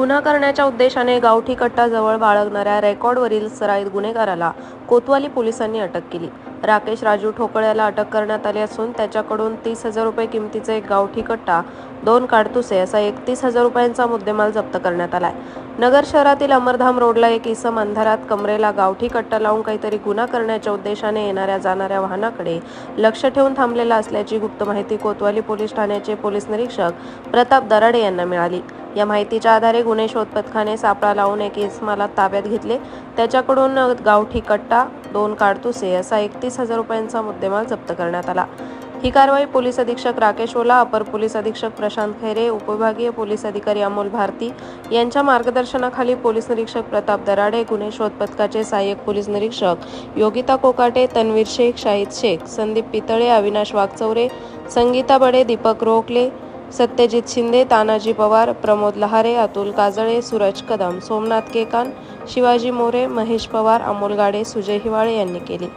गुन्हा करण्याच्या उद्देशाने गावठी कट्टाजवळ बाळगणाऱ्या रेकॉर्डवरील सराईत गुन्हेगाराला कोतवाली पोलिसांनी अटक केली. राकेश राजू ठोकळ याला अटक करण्यात आली असून त्याच्याकडून तीस हजार रुपये किमतीचा एक गावठी कट्टा दोन काडतुसे असा एकतीस हजार रुपयांचा मुद्देमाल जप्त करण्यात आलाय. नगर शहरातील अमरधाम रोडला एक इसम अंधारात कमरेला गावठी कट्टा लावून काहीतरी गुन्हा करण्याच्या उद्देशाने येणाऱ्या जाणाऱ्या वाहनाकडे लक्ष ठेवून थांबलेला असल्याची गुप्त माहिती कोतवाली पोलीस ठाण्याचे पोलीस निरीक्षक प्रताप दराडे यांना मिळाली. या माहितीच्या आधारे गुन्हे शोध पथकाने सापळा लावून एक इसमाला ताब्यात घेतले. त्याच्याकडून गावठी कट्टा दोन काडतुसे असा एकतीस हजार रुपयांचा मुद्देमाल जप्त करण्यात आला. ही कारवाई पोलीस अधीक्षक राकेश ओला अपर पोलीस अधीक्षक प्रशांत खैरे उपविभागीय पोलीस अधिकारी अमोल भारती यांच्या मार्गदर्शनाखाली पोलीस निरीक्षक प्रताप दराडे गुन्हे शोध पथकाचे सहाय्यक पोलीस निरीक्षक योगिता कोकाटे तन्वीर शेख शाहिद शेख संदीप पितळे अविनाश वागचौरे संगीता बडे दीपक रोकले सत्यजित शिंदे तानाजी पवार प्रमोद लहारे अतुल काजळे सूरज कदम सोमनाथ केकान शिवाजी मोरे महेश पवार अमोल गाडे सुजय हिवाळे यांनी केली.